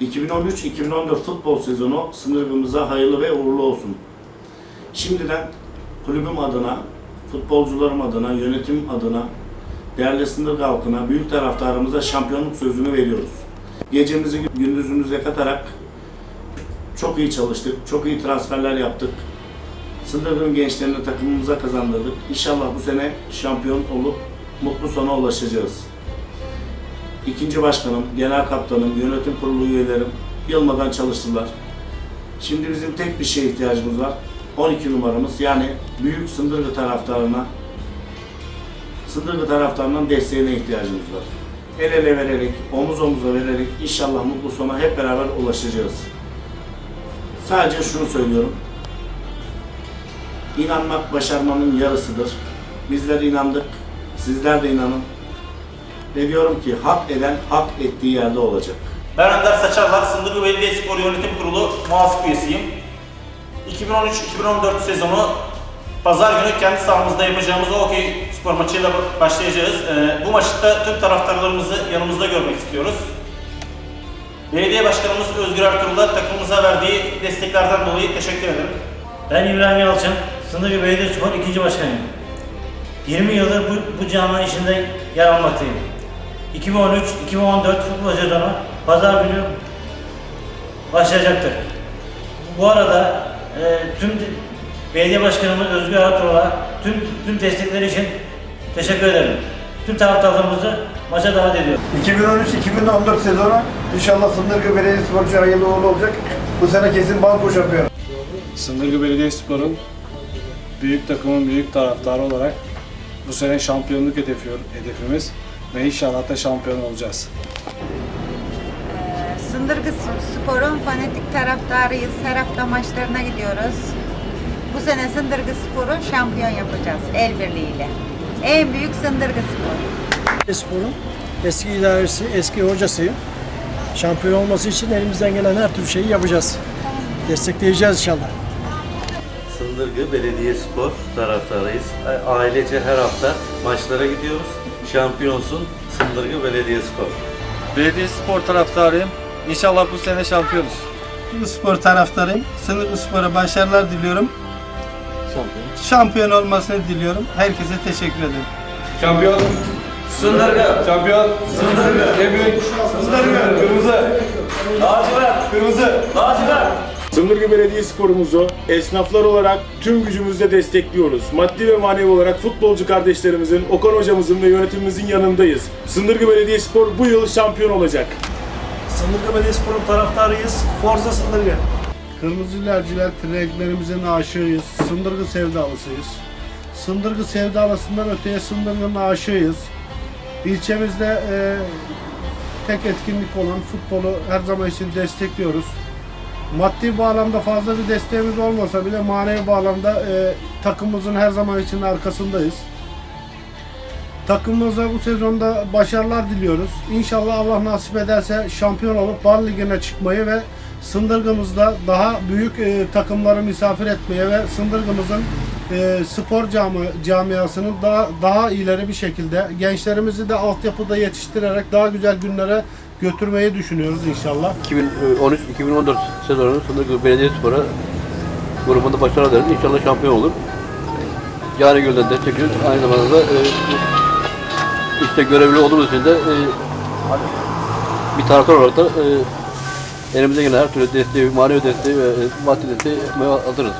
2013-2014 futbol sezonu sınırımıza hayırlı ve uğurlu olsun. Şimdiden kulübüm adına, futbolcularım adına, yönetim adına, değerli sınır halkına, büyük taraftarımıza şampiyonluk sözünü veriyoruz. Gecemizi gündüzümüze katarak çok iyi çalıştık, çok iyi transferler yaptık. Sındırgın gençlerini takımımıza kazandırdık. İnşallah bu sene şampiyon olup mutlu sona ulaşacağız. İkinci başkanım, genel kaptanım, yönetim kurulu üyelerim yılmadan çalıştılar. Şimdi bizim tek bir şeye ihtiyacımız var. 12 numaramız yani büyük Sındırgı taraftarına Sındırgı taraftarının desteğine ihtiyacımız var. El ele vererek, omuz omuza vererek inşallah mutlu sona hep beraber ulaşacağız. Sadece şunu söylüyorum. İnanmak başarmanın yarısıdır. Bizler inandık, sizler de inanın. Ve diyorum ki hak eden hak ettiği yerde olacak. Ben Önder Saçarlar, Sındırgı Belediyespor Yönetim Kurulu muhasip üyesiyim. 2013-2014 sezonu pazar günü kendi sahamızda yapacağımız o okey spor maçıyla başlayacağız. Ee, bu maçta tüm taraftarlarımızı yanımızda görmek istiyoruz. Belediye Başkanımız Özgür Ertuğrul'a takımımıza verdiği desteklerden dolayı teşekkür ederim. Ben İbrahim Yalçın, Sındırgı Belediyespor ikinci başkanıyım. 20 yıldır bu, bu camianın içinde yer almaktayım. 2013-2014 futbol sezonu pazar günü başlayacaktır. Bu arada e, tüm belediye başkanımız Özgür Ertuğrul'a tüm, tüm destekleri için teşekkür ederim. Tüm taraftarlarımızı maça davet ediyorum. 2013-2014 sezonu inşallah Sındırgı Belediyespor'cu hayırlı uğurlu olacak. Bu sene kesin banko şampiyonu. Sındırgı Belediyespor'un büyük takımın büyük taraftarı olarak bu sene şampiyonluk hedefiyor, hedefimiz ve inşallah da şampiyon olacağız. Sındırgı Spor'un fanatik taraftarıyız. Her hafta maçlarına gidiyoruz. Bu sene Sındırgı Spor'u şampiyon yapacağız el birliğiyle. En büyük Sındırgı Spor. Spor'un eski idaresi, eski hocasıyım. Şampiyon olması için elimizden gelen her türlü şeyi yapacağız. Destekleyeceğiz inşallah. Sındırgı Belediyespor taraftarıyız. A- Ailece her hafta maçlara gidiyoruz. Şampiyonsun Sındırgı Belediyespor. Belediye spor taraftarıyım. İnşallah bu sene şampiyonuz. Sındırgı Spor taraftarıyım. Sındırgı Spor'a başarılar diliyorum. Şampiyon olmasını diliyorum. Herkese teşekkür ederim. Şampiyon. Sındırgı. Şampiyon. Sındırgı. En büyük. Sındırgı. Kırmızı. Lacivert. Kırmızı. Lacivert. Sındırgı Belediyespor'umuzu esnaflar olarak tüm gücümüzle destekliyoruz. Maddi ve manevi olarak futbolcu kardeşlerimizin, Okan hocamızın ve yönetimimizin yanındayız. Sındırgı Belediyespor bu yıl şampiyon olacak. Sındırgı Belediyespor'un taraftarıyız. Forza Sındırgı. Kırmızı lerciler renklerimizin aşığıyız. Sındırgı sevdalısıyız. Sındırgı sevdalısından öteye Sındırgı'nın aşığıyız. İlçemizde e, tek etkinlik olan futbolu her zaman için destekliyoruz. Maddi bağlamda fazla bir desteğimiz olmasa bile manevi bağlamda e, takımımızın her zaman için arkasındayız. Takımımıza bu sezonda başarılar diliyoruz. İnşallah Allah nasip ederse şampiyon olup Bal Ligi'ne çıkmayı ve Sındırgımızda daha büyük e, takımları misafir etmeye ve Sındırgımızın e, spor cami, camiasının daha daha ileri bir şekilde gençlerimizi de altyapıda yetiştirerek daha güzel günlere götürmeyi düşünüyoruz inşallah. 2013-2014 sezonu Sındırgı Belediyespor'a grubunda başarılar dileriz. İnşallah şampiyon olur. Cari Göl'den destekliyoruz. Aynı zamanda da e, işte görevli olduğumuz için de e, bir taraftar olarak da e, elimize gelen her türlü desteği, manevi desteği ve e, maddi desteği hazırız.